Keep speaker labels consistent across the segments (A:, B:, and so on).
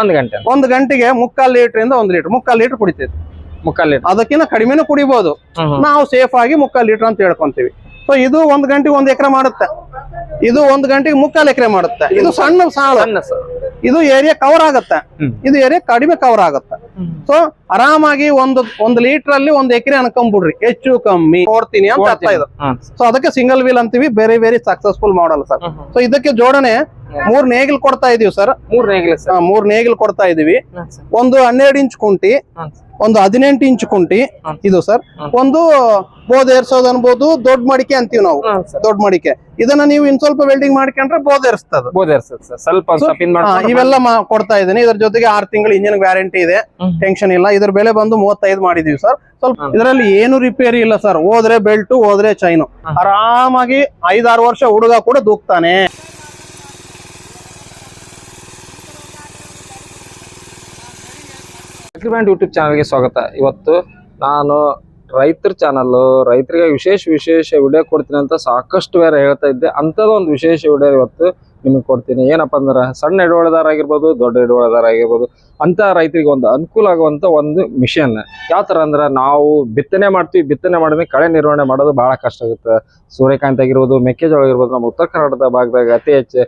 A: ಒಂದ್ ಗಂಟೆ
B: ಒಂದ್ ಗಂಟೆಗೆ ಮುಕ್ಕಾಲ್ ಲೀಟರ್ ಇಂದ ಒಂದ್ ಲೀಟರ್ ಮುಕ್ಕಾಲ್ ಲೀಟರ್ ಕುಡಿತೈತಿ.
A: ಮುಕ್ಕಾಲ್ ಲೀಟರ್.
B: ಅದಕ್ಕಿಂತ ಕಡಿಮೆನೂ ಕುಡಿಬಹುದು ನಾವು ಸೇಫ್ ಆಗಿ ಮುಕ್ಕಾಲ್ ಲೀಟರ್ ಅಂತ ಹೇಳ್ಕೊಂತೀವಿ. ಸೊ ಇದು ಒಂದ್ ಗಂಟೆಗೆ ಒಂದ್ ಎಕರೆ ಮಾಡುತ್ತೆ. ಇದು ಒಂದ್ ಗಂಟೆಗೆ ಮುಕ್ಕಾಲ್ ಎಕರೆ ಮಾಡುತ್ತೆ. ಇದು ಸಣ್ಣ
A: ಸಾಲ
B: ಇದು ಏರಿಯಾ ಕವರ್ ಆಗುತ್ತೆ. ಇದು ಏರಿಯಾ ಕಡಿಮೆ ಕವರ್ ಆಗುತ್ತೆ. ಸೊ ಆರಾಮಾಗಿ ಒಂದು ಒಂದ್ ಲೀಟರ್ ಅಲ್ಲಿ ಒಂದ್ ಎಕರೆ ಅನ್ಕೊಂಬಿಡ್ರಿ. ಹೆಚ್ಚು ಕಮ್ಮಿ ಕೊಡ್ತೀನಿ ಅಂತ ಅರ್ಥ ಇದು. ಸೊ ಅದಕ್ಕೆ ಸಿಂಗಲ್ ವೀಲ್ ಅಂತೀವಿ. ಬೇರೆ ಬೇರೆ ಸಕ್ಸಸ್ಫುಲ್ ಮಾಡಲ್ ಸರ್. ಸೊ ಇದಕ್ಕೆ ಜೋಡಣೆ ಮೂರ್ ನೇಗಿಲ್ ಕೊಡ್ತಾ ಇದೀವಿ ಸರ್.
A: ಮೂರ್ ನೇಗಿಲ್
B: ಮೂರ್ ನೇಗಿಲ್ ಕೊಡ್ತಾ ಇದೀವಿ. ಒಂದು ಹನ್ನೆರಡು ಇಂಚ್ ಕುಂಟಿ ಒಂದು ಹದಿನೆಂಟು ಇಂಚ್ ಕುಂಟಿ. ಇದು ಸರ್. ಒಂದು ಬೋದ್ ಏರ್ಸೋದ್ ಅನ್ಬೋದು ದೊಡ್ಡ ಮಡಿಕೆ ಅಂತೀವಿ ನಾವು. ದೊಡ್ಡ ಮಡಿಕೆ. ಇದನ್ನ ನೀವು ಇನ್ ಸ್ವಲ್ಪ ವೆಲ್ಡಿಂಗ್ ಮಾಡ್ಕೊಂಡ್ರೆ ಬೋದ್ ಏರ್ಸ್ತದ.
A: ಸ್ವಲ್ಪ
B: ಇವೆಲ್ಲ ಕೊಡ್ತಾ ಇದ್ದೀನಿ ಇದ್ರ ಜೊತೆಗೆ ಆರ್ ತಿಂಗಳು ಇಂಜಿನ್ ವ್ಯಾರಂಟಿ ಇದೆ. ಟೆನ್ಷನ್ ಇಲ್ಲ. ಇದ್ರ ಬೆಲೆ ಬಂದು ಮೂವತ್ತೈದು ಮಾಡಿದೀವಿ ಸರ್. ಸ್ವಲ್ಪ. ಇದರಲ್ಲಿ ಏನು ರಿಪೇರಿ ಇಲ್ಲ ಸರ್. ಹೋದ್ರೆ ಬೆಲ್ಟ್ ಹೋದ್ರೆ ಚೈನು. ಆರಾಮಾಗಿ ಐದಾರು ವರ್ಷ ಹುಡುಗ ಕೂಡ ದೂಕ್ತಾನೆ.
A: ಅಗ್ರಿಮೆಂಟ್ ಯೂಟ್ಯೂಬ್ ಚಾನಲ್ಗೆ ಸ್ವಾಗತ. ಇವತ್ತು ನಾನು ರೈತರ ಚಾನಲ್ ರೈತರಿಗೆ ವಿಶೇಷ ವಿಶೇಷ ವಿಡಿಯೋ ಕೊಡ್ತೀನಿ ಅಂತ ಸಾಕಷ್ಟು ಬೇರೆ ಹೇಳ್ತಾ ಇದ್ದೆ. ಒಂದು ವಿಶೇಷ ವಿಡಿಯೋ ಇವತ್ತು ನಿಮಗೆ ಕೊಡ್ತೀನಿ. ಏನಪ್ಪ ಅಂದ್ರೆ, ಸಣ್ಣ ಹಿಡುವಳಿದಾರ ಆಗಿರ್ಬೋದು, ದೊಡ್ಡ ಹಿಡುವಳಿದಾರ ಆಗಿರ್ಬೋದು, ಅಂತ ರೈತರಿಗೆ ಒಂದು ಅನುಕೂಲ ಆಗುವಂತ ಒಂದು ಮಿಷನ್ ಯಾವ ತರ ಅಂದ್ರೆ, ನಾವು ಬಿತ್ತನೆ ಮಾಡ್ತೀವಿ, ಬಿತ್ತನೆ ಮಾಡಿದ್ರೆ ಕಳೆ ನಿರ್ವಹಣೆ ಮಾಡೋದು ಬಹಳ ಕಷ್ಟ ಆಗುತ್ತೆ. ಸೂರ್ಯಕಾಂತಿ ಆಗಿರ್ಬೋದು, ಮೆಕ್ಕೆಜೋಳ ಆಗಿರ್ಬೋದು, ನಮ್ಮ ಉತ್ತರ ಕರ್ನಾಟಕದ ಭಾಗದಾಗ ಅತಿ ಹೆಚ್ಚು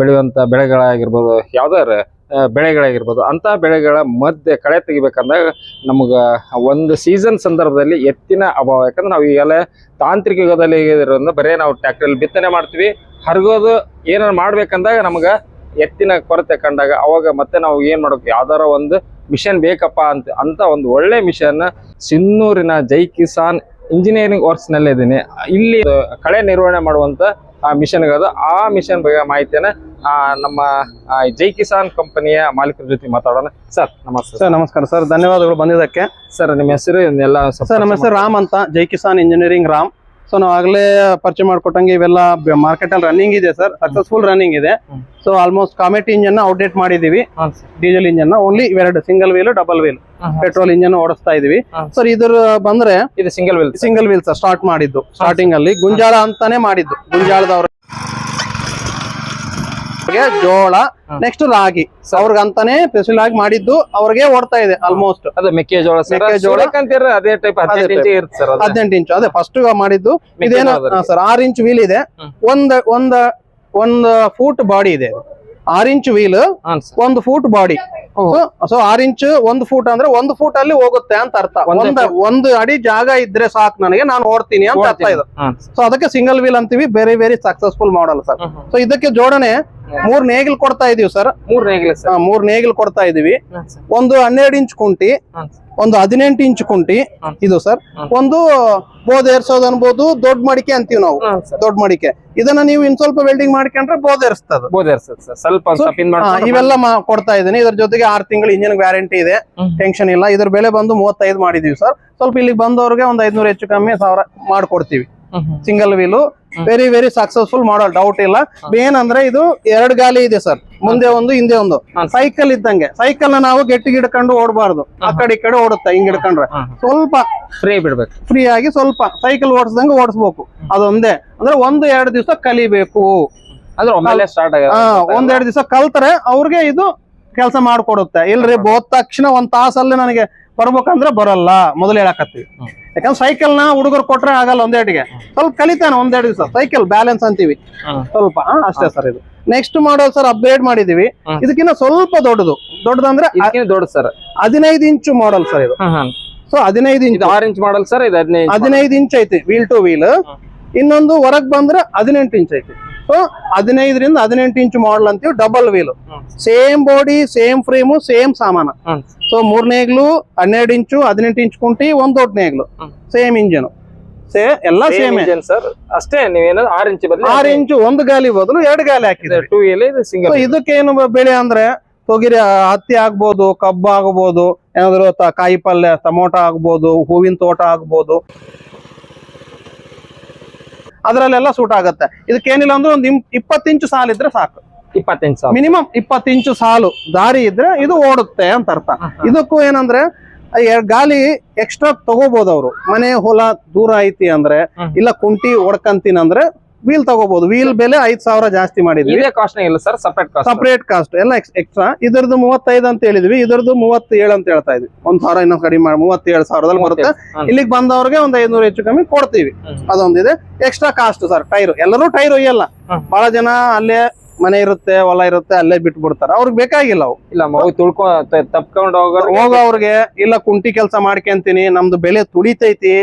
A: ಬೆಳೆಯುವಂಥ ಬೆಳೆಗಳಾಗಿರ್ಬೋದು ಯಾವ್ದಾರ ಬೆಳೆಗಳಾಗಿರ್ಬೋದು ಅಂತ ಬೆಳೆಗಳ ಮಧ್ಯೆ ಕಳೆ ತೆಗಿಬೇಕಂದಾಗ ನಮ್ಗೆ ಒಂದು ಸೀಸನ್ ಸಂದರ್ಭದಲ್ಲಿ ಎತ್ತಿನ ಅಭಾವ. ಯಾಕಂದ್ರೆ ನಾವು ಈಗೆಲ್ಲ ತಾಂತ್ರಿಕ ಯುಗದಲ್ಲಿ ಇರೋದ್ರಿಂದ ಬರೀ ನಾವು ಟ್ಯಾಕ್ಟ್ರಲ್ಲಿ ಬಿತ್ತನೆ ಮಾಡ್ತೀವಿ, ಹರಗೋದು ಏನಾರು ಮಾಡ್ಬೇಕಂದಾಗ ನಮ್ಗೆ ಎತ್ತಿನ ಕೊರತೆ ಕಂಡಾಗ ಅವಾಗ ಮತ್ತೆ ನಾವು ಏನು ಮಾಡ್ಬೇಕು, ಯಾವ್ದಾರ ಒಂದು ಮಿಷನ್ ಬೇಕಪ್ಪ ಅಂತ ಅಂತ ಒಂದು ಒಳ್ಳೆ ಮಿಷನ್ ಸಿನ್ನೂರಿನ ಜೈ ಕಿಸಾನ್ ಇಂಜಿನಿಯರಿಂಗ್ ವರ್ಕ್ಸ್ನಲ್ಲಿ ಇದೀನಿ ಇಲ್ಲಿ ಕಳೆ ನಿರ್ವಹಣೆ ಮಾಡುವಂತ ಆ ಮಿಷನ್ ಅದು. ಆ ಮಿಷನ್ ಬಗ್ಗೆ ಮಾಹಿತಿಯನ್ನ ನಮ್ಮ ಜೈ ಕಿಸಾನ್ ಕಂಪನಿಯ ಮಾಲೀಕರ ಜೊತೆ ಮಾತಾಡೋಣ. ಸರ್ ನಮಸ್ತೆ.
B: ಸರ್ ನಮಸ್ಕಾರ. ಸರ್ ಧನ್ಯವಾದಗಳು ಬಂದಿದ್ದಕ್ಕೆ.
A: ಸರ್ ನಿಮ್ಮ ಹೆಸರು ಎಲ್ಲ
B: ಸರ್ ನಮ್ಮ ಹೆಸರು ರಾಮ್ ಅಂತ. ಜೈ ಕಿಸಾನ್ ಇಂಜಿನಿಯರಿಂಗ್ ರಾಮ್. ಸೊ ನಾವು ಆಗ್ಲೇ ಪರಿಚಯ ಮಾಡ್ಕೊಟ್ಟಂಗೆ ಇವೆಲ್ಲ ಮಾರ್ಕೆಟ್ ಅಲ್ಲಿ ರನ್ನಿಂಗ್ ಇದೆ ಸರ್ ಸಕ್ಸಸ್ಫುಲ್ ರನ್ನಿಂಗ್ ಇದೆ. So almost Comet engine outdate ಮಾಡಿದೀವಿ. ಡೀಸೆಲ್ ಇಂಜನ್ ಓನ್ಲಿ ಇವೆರಡು single wheel double wheel. Petrol engine ಓಡಿಸ್ತಾ ಇದೀವಿ. ಸರ್ ಇದ್ರ ಬಂದ್ರೆ
A: ಇದು single wheel
B: single wheel sir start ಮಾಡಿದ್ದು. ಸ್ಟಾರ್ಟಿಂಗ್ ಅಲ್ಲಿ ಗುಂಜಾಳ ಅಂತಾನೆ ಮಾಡಿದ್ದು. ಗುಂಜಾಳದವ್ರ. ಜೋಳ ನೆಕ್ಸ್ಟ್ ರಾಗಿ. ಅವ್ರಿಗೆ ಅಂತಾನೆ ಸ್ಪೆಷಲ್ ಆಗಿ ಮಾಡಿದ್ದು ಅವ್ರಿಗೆ ಓಡ್ತಾ ಇದೆ ಆಲ್ಮೋಸ್ಟ್
A: ಅದು ಮೆಕ್ಕೆಜೋಳ
B: ಮೆಕ್ಕೆಜೋಳ.
A: ಅದೇ ಟೈಪ್.
B: ಹದಿನೆಂಟು ಇಂಚು ಅದೇ. ಫಸ್ಟ್ ಮಾಡಿದ್ದು. ಇದೇನ ಸರ್ ಆರ್ ಇಂಚ್ ವೀಲ್ ಇದೆ. ಒಂದ್ ಒಂದ್ ಒಂದ್ ಫೂಟ್ ಬಾಡಿ ಇದೆ. ಆರ್ ಇಂಚ್ ವೀಲ್ ಒಂದ್ ಫೂಟ್ ಬಾಡಿ ಸೊ ಆರ್ ಇಂಚ್ ಒಂದು ಫೂಟ್ ಅಂದ್ರೆ ಒಂದು ಫೂಟ್ ಅಲ್ಲಿ ಹೋಗುತ್ತೆ ಅಂತ ಅರ್ಥ.
A: ಒಂದೇ
B: ಒಂದ್ ಅಡಿ ಜಾಗ ಇದ್ರೆ ಸಾಕು ನನಗೆ ನಾನು ಓಡ್ತೀನಿ ಅಂತ ಅರ್ಥ ಇದು. ಸೊ ಅದಕ್ಕೆ ಸಿಂಗಲ್ ವೀಲ್ ಅಂತೀವಿ very very successful model sir. So ಇದಕ್ಕೆ ಜೋಡಣೆ ಮೂರ್ ನೇಗಿಲ್ ಕೊಡ್ತಾ ಇದೀವಿ ಸರ್
A: ಮೂರ್ ನೇಗಿಲ್
B: ಮೂರ್ ನೇಗಿಲ್ ಕೊಡ್ತಾ ಇದೀವಿ. ಒಂದು ಹನ್ನೆರಡು ಇಂಚ್ ಕುಂಟಿ. ಒಂದು ಹದಿನೆಂಟು ಇಂಚ್ ಕುಂಟಿ. ಇದು ಸರ್. ಒಂದು ಬೋದ್ ಏರ್ಸೋದ್ ಅನ್ಬೋದು ದೊಡ್ಡ ಮಡಿಕೆ ಅಂತೀವಿ ನಾವು. ದೊಡ್ಡ ಮಡಿಕೆ. ಇದನ್ನ ನೀವು ಇನ್ ಸ್ವಲ್ಪ ವೆಲ್ಡಿಂಗ್ ಮಾಡ್ಕೊಂಡ್ರೆ ಬೋದ್ ಏರಿಸ್ತದ.
A: ಸ್ವಲ್ಪ
B: ಇವೆಲ್ಲ ಕೊಡ್ತಾ ಇದೀನಿ ಇದ್ರ ಜೊತೆಗೆ ಆರ್ ತಿಂಗಳು ಇಂಜಿನ್ ವ್ಯಾರಂಟಿ ಇದೆ. ಟೆನ್ಷನ್ ಇಲ್ಲ. ಇದ್ರ ಬೆಲೆ ಬಂದು ಮೂವತ್ತೈದು ಮಾಡಿದೀವಿ ಸರ್. ಸ್ವಲ್ಪ ಇಲ್ಲಿಗೆ ಬಂದವ್ರಿಗೆ ಒಂದ್ ಐದ್ನೂರು ಹೆಚ್ಚು ಕಮ್ಮಿ ಸಾವಿರ ಮಾಡ್ಕೊಡ್ತೀವಿ. Single wheel. Very very successful model doubt ಇಲ್ಲ. ಏನಂದ್ರೆ ಇದು ಎರಡ್ ಗಾಲಿ ಇದೆ ಸರ್ ಮುಂದೆ ಒಂದು ಹಿಂದೆ ಒಂದು. ಸೈಕಲ್ ಇದ್ದಂಗೆ. ಸೈಕಲ್ನ ನಾವು ಗಟ್ಟಿಗೆ ಹಿಡ್ಕೊಂಡು ಓಡಬಾರ್ದು. ಆ ಕಡೆ ಈ ಕಡೆ ಓಡುತ್ತೆ ಹಿಂಗ್ ಹಿಡ್ಕೊಂಡ್ರೆ. ಸ್ವಲ್ಪ
A: ಫ್ರೀ ಬಿಡ್ಬೇಕು.
B: ಫ್ರೀ ಆಗಿ ಸ್ವಲ್ಪ ಸೈಕಲ್ ಓಡಿಸ್ದಂಗೆ ಓಡಿಸ್ಬೇಕು. ಅದೊಂದೇ. ಅಂದ್ರೆ ಒಂದು ಎರಡು ದಿವಸ ಕಲಿಬೇಕು.
A: ಅಂದ್ರೆ ಒಮ್ಮೆಲೆ ಸ್ಟಾರ್ಟ್
B: ಆ,
A: ಆಗ
B: ಒಂದ್ ಎರಡು ದಿವಸ ಕಲ್ತರೆ ಅವ್ರಿಗೆ ಇದು ಕೆಲಸ ಮಾಡ್ಕೊಡುತ್ತೆ. ಇಲ್ರಿ ಬೋದ್ ತಕ್ಷಣ ಒಂದ್ ತಾಸಲ್ಲಿ ನನಗೆ ಬರ್ಬೇಕಂದ್ರೆ ಬರಲ್ಲ. ಮೊದಲು ಹೇಳಕತ್ತೀವಿ. ಯಾಕಂದ್ರೆ ಸೈಕಲ್ನ ಹುಡುಗರು ಕೊಟ್ರೆ ಆಗಲ್ಲ ಒಂದೇಟಿಗೆ ಸ್ವಲ್ಪ ಕಲಿತಾನೆ ಒಂದೆರಡು ದಿವಸ ಸೈಕಲ್ ಬ್ಯಾಲೆನ್ಸ್ ಅಂತೀವಿ. ಸ್ವಲ್ಪ ಅಷ್ಟೇ ಸರ್ ಇದು. ನೆಕ್ಸ್ಟ್ ಮಾಡಲ್ ಸರ್ ಅಪ್ಗ್ರೇಡ್ ಮಾಡಿದೀವಿ. ಇದಕ್ಕಿಂತ ಸ್ವಲ್ಪ ದೊಡ್ಡದು. ದೊಡ್ಡದಂದ್ರೆ
A: ದೊಡ್ಡ ಸರ್.
B: ಹದಿನೈದು ಇಂಚು ಮಾಡಲ್ ಸರ್ ಇದು. ಸೊ ಹದಿನೈದು ಇಂಚ್.
A: ಆರ್ ಇಂಚ್ ಮಾಡಲ್ ಸರ್ ಇದು ಹದಿನೈದು
B: ಹದಿನೈದು ಇಂಚ್ ಐತಿ ವೀಲ್ ಟು ವೀಲ್ ಇನ್ನೊಂದು ಹೊರಗ್ ಬಂದ್ರೆ ಹದಿನೆಂಟು ಇಂಚ್ ಐತಿ. ಸೊ ಹದಿನೈದರಿಂದ ಹದಿನೆಂಟು ಇಂಚ್ ಮಾಡಲ್ ಅಂತೀವಿ double wheel same body same frame same ಸಾಮಾನ. ಸೊ ಮೂರ್ ನೇಗ್ಲು ಹನ್ನೆರಡು ಇಂಚು ಹದಿನೆಂಟು ಇಂಚ್ ಕುಂಟಿ ಒಂದ್ ದೊಡ್ಡ ನೇಗ್ಲು ಸೇಮ್ ಇಂಜನ್ ಸೇ ಎಲ್ಲ ಸೇಮ್
A: ಇಂಜನ್ ಸರ್ ಅಷ್ಟೇ ನೀವೇನೋ ಆರ್ ಇಂಚ್ ಬದಲು
B: ಆರ್ ಇಂಚು ಒಂದು ಗಾಲಿ ಬದಲು ಎರಡು ಗಾಲಿ ಹಾಕಿದ್ರೆ
A: ಟೂ ಎಲ್ ಇದು ಸಿಂಗಲ್
B: ಇದಕ್ಕೇನು ಬೆಳೆ ಅಂದ್ರೆ ತೊಗಿರಿ ಹತ್ತಿ ಆಗ್ಬೋದು ಕಬ್ಬು ಆಗ್ಬೋದು ಏನಾದ್ರು ತ- ಕಾಯಿ ಪಲ್ಯ ಟೊಮೊಟೊ ಆಗ್ಬೋದು ಹೂವಿನ ತೋಟ ಆಗ್ಬೋದು. ಅದ್ರಲ್ಲೆಲ್ಲ ಸೂಟ್ ಆಗತ್ತೆ. ಇದಕ್ಕೇನಿಲ್ಲ ಅಂದ್ರೆ ಒಂದು ಇಪ್ಪತ್ತು ಇಂಚು ಸಾಲಿದ್ರೆ ಸಾಕು.
A: ಇಪ್ಪತ್ತೆಂಟು ಸಾವಿರ
B: ಮಿನಿಮಮ್ ಇಪ್ಪತ್ತು ಇಂಚು ಸಾಲು ದಾರಿ ಇದ್ರೆ ಇದು ಓಡುತ್ತೆ ಅಂತ ಅರ್ಥ. ಇದಕ್ಕೂ ಏನಂದ್ರೆ ಗಾಲಿ ಎಕ್ಸ್ಟ್ರಾ ತಗೋಬಹುದು ಅವರು. ಮನೆ ಹೊಲ ದೂರ ಐತಿ ಅಂದ್ರೆ ಇಲ್ಲ ಕುಂಟಿ ಹೊಡ್ಕಂತೀನಿ ಅಂದ್ರೆ ವೀಲ್ ತಗೋಬಹುದು ವೀಲ್ ಬೆಲೆ ಐದ್ ಸಾವಿರ ಜಾಸ್ತಿ ಮಾಡಿದ್ವಿ.
A: ಇಲ್ಲ sir separate cost
B: separate cost ಎಲ್ಲ ಎಕ್ಸ್ಟ್ರಾ ಇದರದ್ದು ಮೂವತ್ತೈದು ಅಂತ ಹೇಳಿದ್ವಿ. ಇದರದ್ದು ಮೂವತ್ತೇಳು ಅಂತ ಹೇಳ್ತಾ ಇದ್ವಿ. ಒಂದ್ ಸಾವಿರ ಇನ್ನೊಂದು ಕಡಿಮೆ ಮಾಡಿ ಮೂವತ್ತೇಳು ಸಾವಿರದಲ್ಲಿ ಬರುತ್ತೆ. ಇಲ್ಲಿಗೆ ಬಂದವ್ರಿಗೆ ಒಂದ್ ಐದ್ನೂರು ಹೆಚ್ಚು ಕಮ್ಮಿ ಕೊಡ್ತೀವಿ. ಅದೊಂದಿದೆ ಎಕ್ಸ್ಟ್ರಾ ಕಾಸ್ಟ್ ಸರ್ ಟೈರ್ ಎಲ್ಲರೂ ಟೈರ್ ಒಯ್ಯಲ್ಲ. ಬಹಳ ಜನ ಅಲ್ಲೇ ಮನೆ ಇರುತ್ತೆ ಹೊಲ ಇರುತ್ತೆ ಅಲ್ಲೇ ಬಿಟ್ಟು ಬಿಡ್ತಾರೆ ಅವ್ರಿಗೆ ಬೇಕಾಗಿಲ್ಲ ಅವು.
A: ಇಲ್ಲ ಮಗು ತುಳ್ಕೊ ತ- ಹೋಗೋ ಹೋಗೋ
B: ಅವ್ರಿಗೆ ಇಲ್ಲ ಕುಂಟಿ ಕೆಲಸ ಮಾಡ್ಕೊಂತೀನಿ ನಮ್ದು ಬೆಲೆ ತುಳಿತೈತಿ.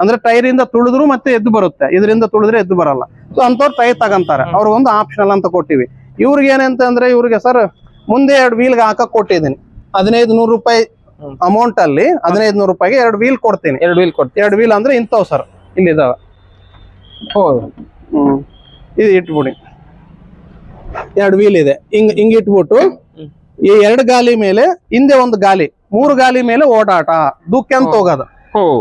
B: ಅಂದ್ರೆ ಟೈರ್ ಇಂದ ತುಳಿದ್ರು ಮತ್ತೆ ಎದ್ದು ಬರುತ್ತೆ. ಇದರಿಂದ ತುಳಿದ್ರೆ ಎದ್ದು ಬರಲ್ಲ. ಸೊ ಅಂತವ್ರು ಟೈರ್ ತಗಂತಾರೆ.
A: ಹ್ಮ್.
B: ಅವ್ರಿಗೆ ಒಂದು ಆಪ್ಷನಲ್ ಅಂತ ಕೊಟ್ಟಿವಿ. ಇವ್ರಿಗೆ ಏನಂತ ಅಂದ್ರೆ ಇವ್ರಿಗೆ ಸರ್ ಮುಂದೆ ಎರಡು ವೀಲ್ಗೆ ಹಾಕಕ್ ಕೊಟ್ಟಿದ್ದೀನಿ. ಹದಿನೈದು ನೂರು ರೂಪಾಯಿ ಅಮೌಂಟ್ ಅಲ್ಲಿ ಹದಿನೈದು ನೂರು ರೂಪಾಯಿಗೆ ಎರಡು ವೀಲ್ ಕೊಡ್ತೀನಿ.
A: ಎರಡು ವೀಲ್ ಕೊಡ್ತೀನಿ.
B: ಎರಡು ವೀಲ್ ಅಂದ್ರೆ ಇಂಥವು ಸರ್ ಇಲ್ಲಿದಾವೆ
A: ಹೌದು.
B: ಹ್ಮ್. ಇದು ಇಟ್ಬಿಡಿ. ಎರಡು ವೀಲ್ ಇದೆ. ಹಿಂಗ್ ಹಿಂಗ್ ಇಟ್ಬಿಟ್ಟು ಈ ಎರಡು ಗಾಲಿ ಮೇಲೆ ಹಿಂದೆ ಒಂದು ಗಾಲಿ ಮೂರು ಗಾಲಿ ಮೇಲೆ ಓಡಾಟ. ದುಃಖ ಅಂತ. ಹೋಗೋದು.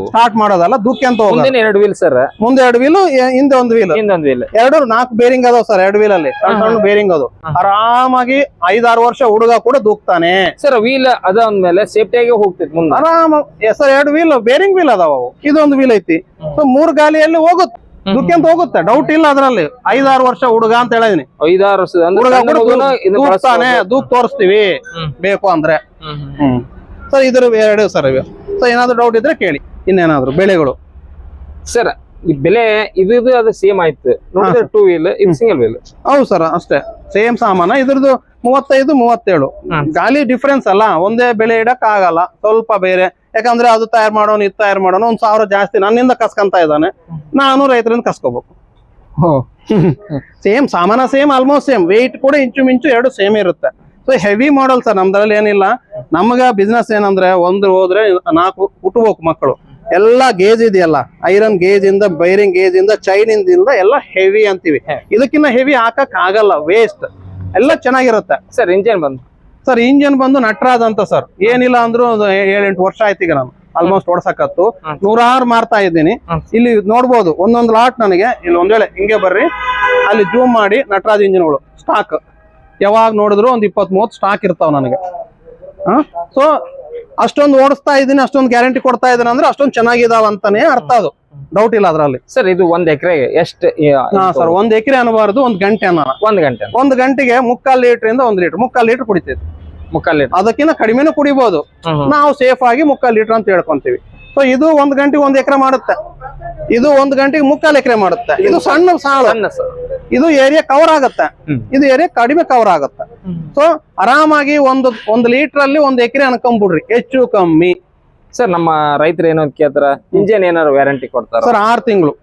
B: ಸ್ಟಾರ್ಟ್ ಮಾಡೋದಲ್ಲ ದುಃಖ ಅಂತ ಹೋಗೋದು.
A: ಎರಡು ವೀಲ್ ಸರ್
B: ಮುಂದೆ ಎರಡು ವೀಲ್ ಹಿಂದೆ ಒಂದು ವೀಲ್
A: ಹಿಂದೊಂದು ವೀಲ್
B: ಎರಡು ನಾಲ್ಕು ಬೇರಿಂಗ್ ಅದಾವ ಸರ್ ಎರಡು ವೀಲ್ ಅಲ್ಲಿ. ಸಣ್ಣ ಬೇರಿಂಗ್ ಅದು. ಆರಾಮಾಗಿ ಐದಾರು ವರ್ಷ ಹುಡುಗ ಕೂಡ ದೂಕ್ತಾನೆ.
A: ಸರ್ ವೀಲ್ ಅದಾದ್ಮೇಲೆ ಸೇಫ್ಟಿಯಾಗಿ ಹೋಗ್ತಿತ್ತು ಮುಂದೆ.
B: ಆರಾಮ ಸರ್ ಎರಡು ವೀಲ್ ಬೇರಿಂಗ್ ವೀಲ್ ಅದಾವ ಅವು. ಇದೊಂದು ವೀಲ್ ಐತಿ.
A: ಮೂರ್
B: ಸೊ ಮೂರು ಗಾಲಿಯಲ್ಲಿ ಹೋಗುತ್ತೆ. ಅಂತ ಹೋಗುತ್ತೆ. ಡೌಟ್ ಇಲ್ಲ ಅದ್ರಲ್ಲಿ. ಐದಾರು ವರ್ಷ ಹುಡುಗ ಅಂತ ಹೇಳಿದೀನಿ.
A: ಐದಾರು
B: ವರ್ಷ
A: ಹುಡುಗಾನೆ.
B: ದೂಕ್ ತೋರಿಸ್ತೀವಿ. ಬೇಕು ಅಂದ್ರೆ. ಸರ್ ಇದ್ರ ಎರಡು ಸರ್ ಇವೆ. ಏನಾದ್ರು ಡೌಟ್ ಇದ್ರೆ ಕೇಳಿ. ಇನ್ನೇನಾದ್ರು ಬೆಳೆಗಳು.
A: ಸರ್ ಈ ಬೆಲೆ ಇದು ಇದು ಅದು ಸೇಮ್ ಆಯ್ತು. ನೋಡಿದ್ರೆ ಟೂ ವೀಲ್ ಇದು ಸಿಂಗಲ್ ವೀಲ್
B: ಹೌದು ಸರ್ ಅಷ್ಟೇ. ಸೇಮ್ ಸಾಮಾನ ಇದ್ರದ್ದು ಮೂವತ್ತೈದು ಮೂವತ್ತೇಳು. ಗಾಲಿ ಡಿಫ್ರೆನ್ಸ್ ಅಲ್ಲ. ಒಂದೇ ಬೆಲೆ ಇಡಕ್ ಆಗಲ್ಲ ಸ್ವಲ್ಪ ಬೇರೆ. ಯಾಕಂದ್ರೆ ಅದು ತಯಾರು ಮಾಡೋನು ಇದು ತಯಾರು ಮಾಡೋನು ಒಂದ್ ಸಾವಿರ ಜಾಸ್ತಿ ನನ್ನಿಂದ ಕಸ್ಕೊಂತ ಇದ್ದಾನೆ. ನಾನು ರೈತರಿಂದ ಕಸ್ಕೋಬೇಕು. ಸೇಮ್ ಸಾಮಾನ ಸೇಮ್ ಆಲ್ಮೋಸ್ಟ್ ಸೇಮ್ ವೆಯ್ಟ್ ಕೂಡ ಇಂಚು ಮಿಂಚು ಎರಡು ಸೇಮ್ ಇರುತ್ತೆ. ಸೊ ಹೆವಿ ಮಾಡಲ್ ಸರ್ ನಮ್ದ್ರಲ್ಲಿ ಏನಿಲ್ಲ. ನಮ್ಗ ಬಿಸ್ನೆಸ್ ಏನಂದ್ರೆ ಒಂದು ಹೋದ್ರೆ ನಾಲ್ಕು ಹುಟ್ಟಬೇಕು ಮಕ್ಕಳು. ಎಲ್ಲ ಗೇಜ್ ಇದೆಯಲ್ಲ. ಐರನ್ ಗೇಜ್ ಇಂದ ಬೈರಿಂಗ್ ಗೇಜ್ ಇಂದ ಚೈನ್ ಇಂದ ಎಲ್ಲ ಹೆವಿ ಅಂತೀವಿ. ಇದಕ್ಕಿಂತ ಹೆವಿ ಹಾಕಕ್ ಆಗಲ್ಲ ವೇಸ್ಟ್ ಎಲ್ಲ ಚೆನ್ನಾಗಿರುತ್ತೆ.
A: ಸರ್ ಇಂಜಿನ್ ಬಂದು
B: ಸರ್ ಇಂಜಿನ್ ಬಂದು ನಟ್ರಾಜ್ ಅಂತ ಸರ್ ಏನಿಲ್ಲ ಅಂದ್ರು ಏಳೆಂಟು ವರ್ಷ ಆಯ್ತು ಈಗ ನಾನು. ಆಲ್ಮೋಸ್ಟ್ ಓಡ್ಸಕತ್ತು. ನೂರಾರು ಮಾರ್ತಾ ಇದ್ದೀನಿ. ಇಲ್ಲಿ ನೋಡ್ಬೋದು ಒಂದೊಂದು ಲಾಟ್ ನನಗೆ ಇಲ್ಲಿ ಒಂದ್ ವೇಳೆ ಹಿಂಗೆ ಬರ್ರಿ. ಅಲ್ಲಿ ಜೂಮ್ ಮಾಡಿ ನಟರಾಜ್ ಇಂಜಿನ್ಗಳು ಸ್ಟಾಕ್ ಯಾವಾಗ ನೋಡಿದ್ರು ಒಂದ್ ಇಪ್ಪತ್ ಮೂವತ್ತು ಸ್ಟಾಕ್ ಇರ್ತಾವ ನನಗೆ. ಸೊ ಅಷ್ಟೊಂದು ಓಡಿಸ್ತಾ ಇದ್ದೀನಿ ಅಷ್ಟೊಂದು ಗ್ಯಾರಂಟಿ ಕೊಡ್ತಾ ಇದ್ದೀನಿ ಅಂದ್ರೆ ಅಷ್ಟೊಂದು ಚೆನ್ನಾಗಿದಾವ ಅಂತಾನೆ ಅರ್ಥ ಅದು. ಡೌಟ್ ಇಲ್ಲ ಅದ್ರಲ್ಲಿ.
A: ಸರ್ ಇದು ಒಂದ್ ಎಕರೆಗೆ ಎಷ್ಟು
B: ಸರ್ ಒಂದ್ ಎಕರೆ ಅನ್ನಬಾರದು ಒಂದ್ ಗಂಟೆ ಅನ್ನೋಣ
A: ಒಂದ್ ಗಂಟೆ
B: ಒಂದ್ ಗಂಟೆಗೆ ಮುಕ್ಕಾಲ್ ಲೀಟರ್ ಇಂದ ಒಂದ್ ಲೀಟರ್ ಮುಕ್ಕಾಲ್ ಲೀಟರ್ ಕುಡಿತೈತಿ.
A: ಮುಕ್ಕಾಲ್ ಲೀಟರ್
B: ಅದಕ್ಕಿಂತ ಕಡಿಮೆನೂ ಕುಡಿಬಹುದು ನಾವು ಸೇಫ್ ಆಗಿ ಮುಕ್ಕಾಲ್ ಲೀಟರ್ ಅಂತ ಹೇಳ್ಕೊಂತೀವಿ. ಸೊ ಇದು ಒಂದ್ ಗಂಟೆಗೆ ಒಂದ್ ಎಕರೆ ಮಾಡುತ್ತೆ. ಇದು ಒಂದ್ ಗಂಟೆಗೆ ಮುಕ್ಕಾಲ್ ಎಕರೆ ಮಾಡುತ್ತೆ. ಇದು ಸಣ್ಣ ಸಾಲ ಇದು ಏರಿಯಾ ಕವರ್ ಆಗುತ್ತೆ. ಇದು ಏರಿಯಾ ಕಡಿಮೆ ಕವರ್ ಆಗುತ್ತೆ. ಸೊ ಆರಾಮಾಗಿ ಒಂದು ಒಂದ್ ಲೀಟರ್ ಅಲ್ಲಿ ಒಂದ್ ಎಕರೆ ಅನ್ಕೊಂಬಿಡ್ರಿ. ಹೆಚ್ಚು ಕಮ್ಮಿ.
A: ಸರ್ ನಮ್ಮ ರೈತರು ಏನೋ ಕೇಳ್ತಾರ? ಇಂಜಿನ್ ಏನಾದ್ರು ವ್ಯಾರಂಟಿ ಕೊಡ್ತಾರ?
B: ಸರ್ ಆರ್ ತಿಂಗಳು.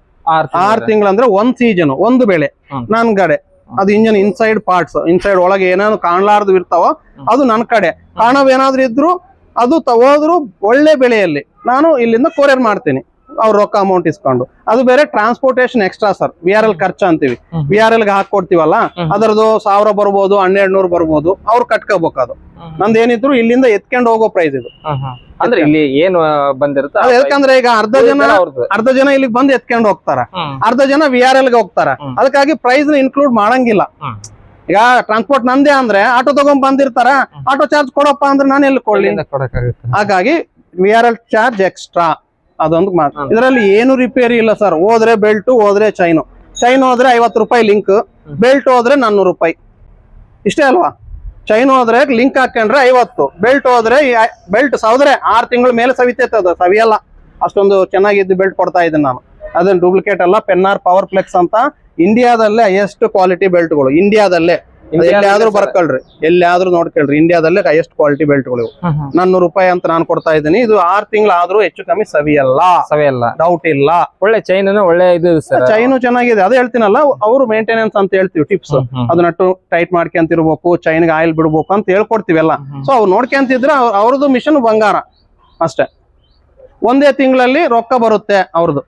A: ಆರ್
B: ತಿಂಗಳು ಅಂದ್ರೆ? ಒಂದ್ ಸೀಸನ್ ಒಂದು ಬೆಳೆ. ನನ್ ಕಡೆ ಅದು ಇಂಜನ್ ಇನ್ಸೈಡ್ ಪಾರ್ಟ್ಸ್ ಇನ್ಸೈಡ್ ಒಳಗೆ ಏನೇನು ಕಾಣ್ಲಾರ್ದು ಇರ್ತಾವ ಅದು ನನ್ ಕಡೆ. ಕಾಣವೇನಾದ್ರೂ ಇದ್ರು ಅದು ತಗೋದ್ರು ಒಳ್ಳೆ ಬೆಳೆಯಲ್ಲಿ. ನಾನು ಇಲ್ಲಿಂದ ಕೊರಿಯರ್ ಮಾಡ್ತೀನಿ. ಅವ್ರ ರೊಕ್ಕ ಅಮೌಂಟ್ ಇಸ್ಕೊಂಡು. ಅದು ಬೇರೆ transportation extra sir V R L ಖರ್ಚು ಅಂತೀವಿ. ವಿ ಆರ್ ಎಲ್ಗೆ ಹಾಕೊಡ್ತೀವಲ್ಲ
A: ಅದರದು
B: ಅದರದ್ದು ಸಾವಿರ ಬರ್ಬೋದು ಹನ್ನೆರಡು ನೂರು ಬರ್ಬೋದು ಅವ್ರು ಕಟ್ಕೋಬೇಕು ಅದು ನಂದು ಏನಿದ್ರು ಇಲ್ಲಿಂದ ಎತ್ಕೊಂಡು ಹೋಗೋ ಪ್ರೈಸ್ ಇದು.
A: ಅಂದ್ರೆ ಇಲ್ಲಿ ಏನು ಬಂದಿರುತ್ತೆ?
B: ಯಾಕಂದ್ರೆ ಈಗ ಅರ್ಧ ಜನ ಅರ್ಧ ಜನ ಇಲ್ಲಿಗೆ ಬಂದು ಎತ್ಕೊಂಡು ಹೋಗ್ತಾರ. ಅರ್ಧ ಜನ ವಿ ಆರ್ ಎಲ್ಗೆ ಹೋಗ್ತಾರ. ಅದಕ್ಕಾಗಿ ಪ್ರೈಸ್ ಇನ್ಕ್ಲೂಡ್ ಮಾಡಂಗಿಲ್ಲ. ಈಗ ಟ್ರಾನ್ಸ್ಪೋರ್ಟ್ ನಂದೇ ಅಂದ್ರೆ ಆಟೋ ತಗೊಂಡ್ ಬಂದಿರ್ತಾರ ಆಟೋ ಚಾರ್ಜ್ ಕೊಡಪ್ಪ ಅಂದ್ರೆ ನಾನು ಎಲ್ಲಿ ಕೊಡ್ಲಿ? ಹಾಗಾಗಿ V R L charge extra ಅದೊಂದು ಮಾತು.
A: ಹ್ಮ್.
B: ಇದರಲ್ಲಿ ಏನು ರಿಪೇರಿ ಇಲ್ಲ ಸರ್ ಹೋದ್ರೆ ಬೆಲ್ಟ್ ಹೋದ್ರೆ ಚೈನು ಚೈನ್ ಹೋದ್ರೆ ಐವತ್ತು ರೂಪಾಯಿ ಲಿಂಕ್ ಬೆಲ್ಟ್ ಹೋದ್ರೆ ನಾನ್ನೂರು ರೂಪಾಯಿ. ಇಷ್ಟೇ ಅಲ್ವಾ? ಚೈನ್ ಹೋದ್ರೆ ಲಿಂಕ್ ಹಾಕೊಂಡ್ರೆ ಐವತ್ತು. ಬೆಲ್ಟ್ ಹೋದ್ರೆ ಬೆಲ್ಟ್ ಸೌದ್ರೆ ಆರು ತಿಂಗಳ ಮೇಲೆ ಸವಿತೈತೆ ಅದು. ಸವಿಯಲ್ಲ. ಅಷ್ಟೊಂದು ಚೆನ್ನಾಗಿದ್ದು ಬೆಲ್ಟ್ ಕೊಡ್ತಾ ಇದ್ದೀನಿ ನಾನು. ಅದನ್ನ ಡೂಪ್ಲಿಕೇಟ್ ಅಲ್ಲ ಪೆನ್ನಾರ್ ಪವರ್ ಫ್ಲೆಕ್ಸ್ ಅಂತ ಇಂಡಿಯಾದಲ್ಲೇ ಹೈಯೆಸ್ಟ್ ಕ್ವಾಲಿಟಿ ಬೆಲ್ಟ್ಗಳು ಇಂಡಿಯಾದಲ್ಲೇ ಎಲ್ಲಿಯಾದ್ರೂ ಬರ್ಕೊಳ್ರಿ. ಎಲ್ಲಿಯಾದ್ರೂ ನೋಡ್ಕೊಳ್ರಿ. ಇಂಡಿಯಾದಲ್ಲೇ ಹೈಯೆಸ್ಟ್ ಕ್ವಾಲಿಟಿ ಬೆಲ್ಟ್ಗಳು ನಾನ್ನೂರು ರೂಪಾಯಿ ಅಂತ ನಾನು ಕೊಡ್ತಾ ಇದ್ದೀನಿ. ಇದು ಆರು ತಿಂಗಳಾದ್ರೂ ಹೆಚ್ಚು ಕಮ್ಮಿ ಸವಿಯಲ್ಲ.
A: ಸವಿಯಲ್ಲ.
B: ಡೌಟ್ ಇಲ್ಲ.
A: ಒಳ್ಳೆ ಚೈನ್ ಒಳ್ಳೆ ಇದು
B: ಚೈನು ಚೆನ್ನಾಗಿದೆ. ಅದೇ ಹೇಳ್ತೀನಲ್ಲ ಅವ್ರು ಮೇಂಟೆನೆನ್ಸ್ ಅಂತ ಹೇಳ್ತೀವಿ ಟಿಪ್ಸ್ ಅದನ್ನಟ್ಟು ಟೈಟ್ ಮಾಡ್ಕೊಂತಿರ್ಬೇಕು ಚೈನ್ಗೆ ಆಯಿಲ್ ಬಿಡ್ಬೇಕು ಅಂತ ಹೇಳ್ಕೊಡ್ತೀವಲ್ಲ ಸೊ ಅವ್ರು ನೋಡ್ಕೊಂತಿದ್ರೆ ಅವ್ರ- ಅವ್ರದ್ದು ಮಿಷನ್ ಬಂಗಾರ. ಅಷ್ಟೇ. ಒಂದೇ ತಿಂಗಳಲ್ಲಿ ರೊಕ್ಕ ಬರುತ್ತೆ ಅವ್ರದ್ದು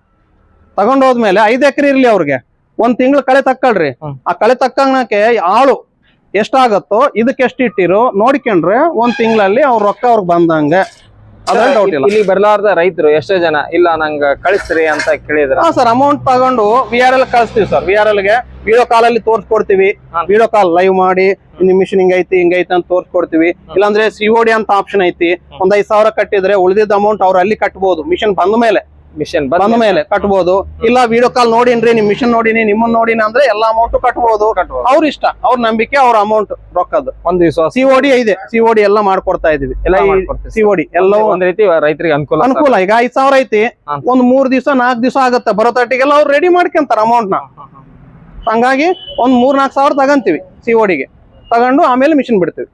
B: ತಗೊಂಡೋದ್ಮೇಲೆ ಐದು ಎಕರೆ ಇರಲಿ ಅವ್ರಿಗೆ. ಒಂದ್ ತಿಂಗಳು ಕಳೆ ತಕ್ಕಳ್ರಿ. ಆ ಕಳೆ ತಕ್ಕಂಗಕ್ಕೆ ಆಳು ಎಷ್ಟಾಗತ್ತೋ ಇದಕ್ಕೆ ಎಷ್ಟು ಇಟ್ಟಿರೋ ನೋಡಿಕೊಂಡ್ರೆ ಒಂದ್ ತಿಂಗಳಲ್ಲಿ ಅವ್ರ ರೊಕ್ಕ ಅವ್ರಿಗೆ ಬಂದಂಗೆ. ಅದ್ರಲ್ಲಿ ಡೌಟ್ ಇಲ್ಲ.
A: ಇಲ್ಲಿ ಬರ್ಲಾರ್ದ ರೈತರು ಎಷ್ಟೇ ಜನ ಇಲ್ಲ ನಂಗ ಕಳಿಸ್ರಿ ಅಂತ ಕೇಳಿದ್ರ.
B: ಹಾ ಸರ್ ಅಮೌಂಟ್ ತಗೊಂಡು ವಿ ಆರ್ ಎಲ್ ಕಳಿಸ್ತೀವಿ ಸರ್. ವಿ ಆರ್ ಎಲ್ಗೆ ವಿಡಿಯೋ ಕಾಲ್ ಅಲ್ಲಿ ತೋರ್ಸ್ಕೊಡ್ತೀವಿ. ವಿಡಿಯೋ ಕಾಲ್ ಲೈವ್ ಮಾಡಿ ನಿಮ್ ಮಿಷಿನ್ ಹಿಂಗೈತಿ ಹಿಂಗೈತಿ ಅಂತ ತೋರ್ಸ್ಕೊಡ್ತೀವಿ. ಇಲ್ಲಾಂದ್ರೆ ಸಿ ಡಿ ಅಂತ ಆಪ್ಷನ್ ಐತಿ. ಒಂದ್ ಐದ್ ಸಾವಿರ ಕಟ್ಟಿದ್ರೆ ಉಳಿದಿದ್ದ ಅಮೌಂಟ್ ಅವ್ರ ಅಲ್ಲಿ ಕಟ್ಬಹುದು ಮಿಷನ್ ಬಂದ ಮೇಲೆ
A: ಮಿಷನ್
B: ಬಂದ ಮೇಲೆ ಕಟ್ಬಹುದು ಇಲ್ಲ ವಿಡಿಯೋ ಕಾಲ್ ನೋಡಿನ್ರಿ ನಿಮ್ ಮಿಷನ್ ನೋಡಿನಿ ನಿಮ್ಮನ್ನ ನೋಡಿನಿ ಅಂದ್ರೆ ಎಲ್ಲಾ ಅಮೌಂಟ್ ಕಟ್ಬಹುದು ಅವ್ರ ಇಷ್ಟ ಅವ್ರ ನಂಬಿಕೆ ಅವ್ರ ಅಮೌಂಟ್ ರೊಕ್ಕದ್ದು.
A: ಒಂದ್ ವಿಶ್ವಾಸ
B: ಸಿಒಡಿ ಇದೆ ಸಿಒಡಿ ಎಲ್ಲಾ ಎಲ್ಲ ಮಾಡ್ಕೊಡ್ತಾ ಇದೀವಿ. ಎಲ್ಲ
A: ಎಲ್ಲ ಮಾಡ್ಕೊಡ್ತೀವಿ.
B: ಸಿ ಡಿ ಎಲ್ಲವೂ
A: ಒಂದ್ ರೀತಿ ರೈತರಿಗೆ ಅನುಕೂಲ
B: ಅನುಕೂಲ. ಈಗ ಐದ್ ಸಾವಿರ ಐತಿ. ಒಂದ್ ಮೂರ್ ದಿವಸ ನಾಲ್ಕ್ ದಿವಸ ಆಗತ್ತೆ. ಬರೋ ತಟ್ಟಿಗೆಲ್ಲ ಅವ್ರು ರೆಡಿ ಮಾಡ್ಕೊಂತಾರ ಅಮೌಂಟ್ನ. ಹಂಗಾಗಿ ಒಂದ್ ಮೂರ್ ನಾಲ್ಕು ಸಾವಿರ ತಗಂತೀವಿ ಸಿ ಗೆ. ತಗೊಂಡು ಆಮೇಲೆ ಮಿಷಿನ್ ಬಿಡ್ತೀವಿ.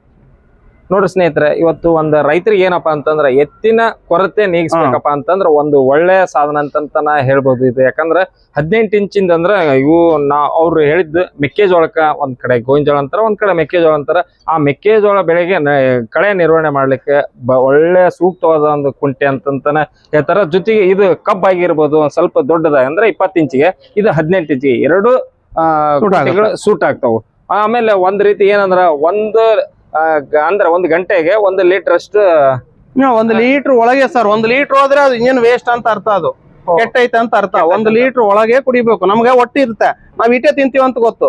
A: ನೋಡ್ರಿ ಸ್ನೇಹಿತರೆ ಇವತ್ತು ಒಂದು ರೈತರಿಗೆ ಏನಪ್ಪಾ ಅಂತಂದ್ರೆ ಎತ್ತಿನ ಕೊರತೆ ನೀಗಿಸ್ಬೇಕಪ್ಪ ಅಂತಂದ್ರೆ ಒಂದು ಒಳ್ಳೆ ಸಾಧನ ಅಂತಂತ ಹೇಳ್ಬೋದು ಇದು. ಯಾಕಂದ್ರೆ ಹದಿನೆಂಟು ಇಂಚಿಂದ ಅಂದ್ರೆ ಇವು ನಾ ಅವ್ರು ಹೇಳಿದ್ದು ಮೆಕ್ಕೆಜೋಳಕ್ಕ ಒಂದ್ ಕಡೆ ಗೋವಿನಜೋಳ ಅಂತಾರ ಒಂದ್ ಕಡೆ ಮೆಕ್ಕೆಜೋಳ ಅಂತಾರ. ಆ ಮೆಕ್ಕೆಜೋಳ ಬೆಳೆಗೆ ನ- ಕಳೆ ನಿರ್ವಹಣೆ ಮಾಡ್ಲಿಕ್ಕೆ ಬ- ಒಳ್ಳೆ ಸೂಕ್ತವಾದ ಒಂದು ಕುಂಟೆ ಅಂತಂತಾನೆ ಹೇಳ್ತಾರ. ಜೊತೆಗೆ ಇದು ಕಬ್ಬಾಗಿರ್ಬೋದು ಒಂದ್ ಸ್ವಲ್ಪ ದೊಡ್ಡದ ಅಂದ್ರೆ ಇಪ್ಪತ್ತು ಇಂಚಿಗೆ ಇದು ಹದಿನೆಂಟು ಇಂಚಿಗೆ. ಎರಡು ಸೂಟ್ ಆಗ್ತಾವು. ಆಮೇಲೆ ಒಂದ್ ರೀತಿ ಏನಂದ್ರ ಒಂದು ಅಂದ್ರೆ ಒಂದ್ ಗಂಟೆಗೆ ಒಂದು ಲೀಟರ್ ಅಷ್ಟು
B: ಒಂದು ಲೀಟರ್ ಒಳಗೆ ಸರ್ ಒಂದ್ ಲೀಟರ್ ಹೋದ್ರೆ ಅದು ಇಂಜಿನ್ ವೇಸ್ಟ್ ಅಂತ ಅರ್ಥ ಅದು. ಕೆಟ್ಟೈತೆ ಅಂತ ಅರ್ಥ. ಒಂದ್ ಲೀಟರ್ ಒಳಗೆ ಕುಡಿಬೇಕು. ನಮ್ಗೆ ಒಟ್ಟಿ ಇರುತ್ತೆ. ನಾವ್ ಇಟ್ಟೆ ತಿಂತೀವ ಅಂತ ಗೊತ್ತು.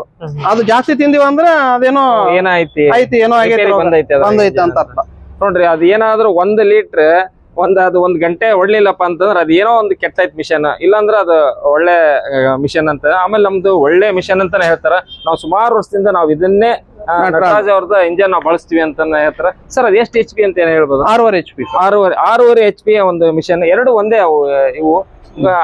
B: ಅದು ಜಾಸ್ತಿ ತಿಂದಿವ ಅಂದ್ರೆ ಅದೇನೋ
A: ಏನಾಯ್ತಿ?
B: ಐತಿ ಏನೋ ಆಗೈತಿ.
A: ಬಂದೈತಿ
B: ಅಂತ ಅರ್ಥ.
A: ನೋಡ್ರಿ ಅದ್ ಏನಾದ್ರು ಒಂದ್ ಲೀಟರ್ ಒಂದ್ ಅದು ಒಂದ್ ಗಂಟೆ ಹೊಡ್ಲಿಲ್ಲಪ್ಪ ಅಂತಂದ್ರೆ ಅದ್ ಏನೋ ಒಂದು ಕೆಟ್ಟೈತ್ ಮಿಷನ್. ಇಲ್ಲಾಂದ್ರೆ ಅದು ಒಳ್ಳೆ ಮಿಷನ್ ಅಂತ. ಆಮೇಲೆ ನಮ್ದು ಒಳ್ಳೆ ಮಿಷನ್ ಅಂತಾನೆ ಹೇಳ್ತಾರ. ನಾವು ಸುಮಾರು ವರ್ಷದಿಂದ ನಾವ್ ಇದನ್ನೇ
B: ನಟರಾಜ್.
A: ಅವ್ರದ್ದು ಇಂಜನ್ ನಾವು ಬಳಸ್ತೀವಿ ಅಂತ ಹೇಳ್ತಾರೆ. ಸರ್ ಅದು ಎಷ್ಟು ಎಚ್ ಪಿ ಅಂತ ಏನ್ ಹೇಳ್ಬೋದು?
B: ಆರೂವರೆ ಎಚ್ ಪಿ
A: ಆರೂವರೆ ಆರೂವರೆ ಎಚ್ ಪಿ ಒಂದು ಮಿಷನ್ ಎರಡು ಒಂದೇ ಅವು ಇವು.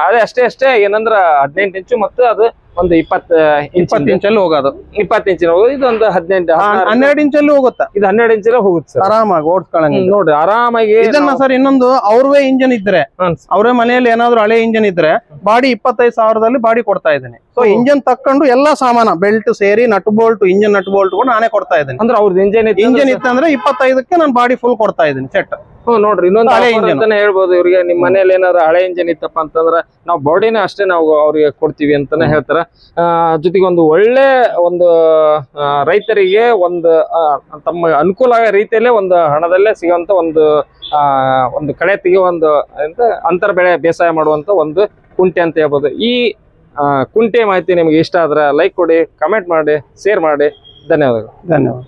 A: ಅದೇ ಅಷ್ಟೇ ಅಷ್ಟೇ ಏನಂದ್ರ ಹದಿನೆಂಟು ಇಂಚು ಮತ್ತು ಅದು ಒಂದು ಇಪ್ಪತ್
B: ಇಪ್ಪತ್ತು
A: ಇಂಚ್
B: ಇಂಚಲ್ಲಿ ಹೋಗೋದು.
A: ಇಪ್ಪತ್ತು ಇಂಚಿನ ಹೋಗೋದು. ಇದೊಂದು ಹದಿನೆಂಟು ಹದಿನಾರು.
B: ಹನ್ನೆರಡು ಇಂಚಲ್ಲಿ ಹೋಗುತ್ತಾ.
A: ಇದು ಹನ್ನೆರಡು ಇಂಚಲ್ಲಿ ಹೋಗುತ್ತೆ ಸರ್
B: ಆರಾಮಾಗಿ ಓಡಿಸ್ಕೊಳಂಗ
A: ಹ್ಮ್, ನೋಡ್ರಿ ಆರಾಮಾಗಿ
B: ಇದನ್ನ ಸರ್ ಇನ್ನೊಂದು ಅವ್ರವೇ ಇಂಜನ್ ಇದ್ರೆ
A: ಅವ್ರೇ
B: ಅವರೇ ಮನೆಯಲ್ಲಿ ಏನಾದ್ರು ಹಳೆ ಇಂಜನ್ ಇದ್ರೆ ಬಾಡಿ ಇಪ್ಪತ್ತೈದು ಸಾವಿರದಲ್ಲಿ ಬಾಡಿ ಕೊಡ್ತಾ ಇದ್ದೀನಿ. ಸೊ ಇಂಜಿನ್ ತಕ್ಕೊಂಡು ಎಲ್ಲಾ ಸಾಮಾನ ಬೆಲ್ಟ್ ಸೇರಿ nut bolt engine nut bolt ಕೂಡ ನಾನೇ ಕೊಡ್ತಾ ಇದ್ದೀನಿ.
A: ಅಂದ್ರೆ ಅವ್ರದ್ದು ಇಂಜಿನ್
B: ಇಂಜನ್ ಇತ್ತಂದ್ರೆ ಇಪ್ಪತ್ತೈದಕ್ಕೆ ನಾನು ಬಾಡಿ ಫುಲ್ ಕೊಡ್ತಾ ಇದ್ದೀನಿ ಸೆಟ್
A: ಹ್ಮ್ ನೋಡ್ರಿ ಇನ್ನೊಂದು
B: ಹಳೆ.
A: ಅಂತಾನೆ ಹೇಳ್ಬೋದು ಇವ್ರಿಗೆ. ನಿಮ್ ಮನೇಲಿ ಏನಾದ್ರು ಹಳೆ ಇಂಜಿನ್ ಇತ್ತಪ್ಪ ಅಂತಂದ್ರೆ ನಾವು ಬಾಡಿನೇ ಅಷ್ಟೇ ನಾವು ಅವ್ರಿಗೆ ಕೊಡ್ತೀವಿ ಅಂತಾನೆ ಹೇಳ್ತಾರ. ಜೊತೆಗೆ ಒಂದು ಒಳ್ಳೆ ಒಂದು ರೈತರಿಗೆ ಒಂದು ತಮ್ಮ ಅನುಕೂಲ ಆಗೋ ರೀತಿಯಲ್ಲೇ ಒಂದು ಹಣದಲ್ಲೇ ಸಿಗುವಂತ ಒಂದು ಆ ಒಂದು ಕಳೆ ತೆಗೆಯುವ ಒಂದು ಅಂತರ ಬೆಳೆ ಬೇಸಾಯ ಮಾಡುವಂತ ಒಂದು ಕುಂಟೆ ಅಂತ ಹೇಳ್ಬೋದು. ಈ ಕುಂಟೆ ಮಾಹಿತಿ ನಿಮಗೆ ಇಷ್ಟ ಆದ್ರೆ ಲೈಕ್ ಕೊಡಿ ಕಮೆಂಟ್ ಮಾಡಿ ಶೇರ್ ಮಾಡಿ. ಧನ್ಯವಾದಗಳು.
B: ಧನ್ಯವಾದ.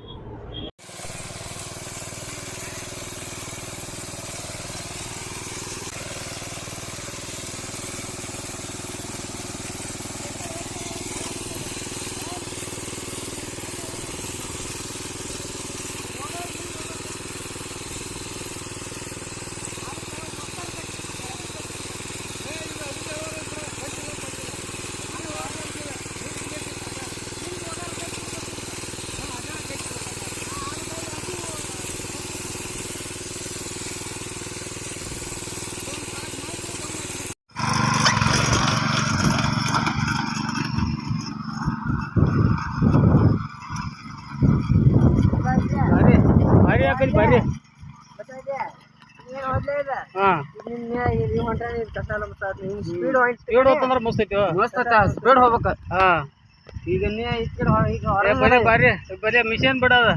C: ಸ್ಪೀಡ್
D: ಸ್ಪೀಡ್ ಹೋತಂದ್ರ ಮಸ್ತ್ ಐತಿ
C: ಸ್ಪೀಡ್ ಹೋಗ್ಬೇಕ.
D: ಹಾ.
C: ಈಗ ನೀ
D: ಬರೀ ಮಿಷನ್ ಬಿಡದ.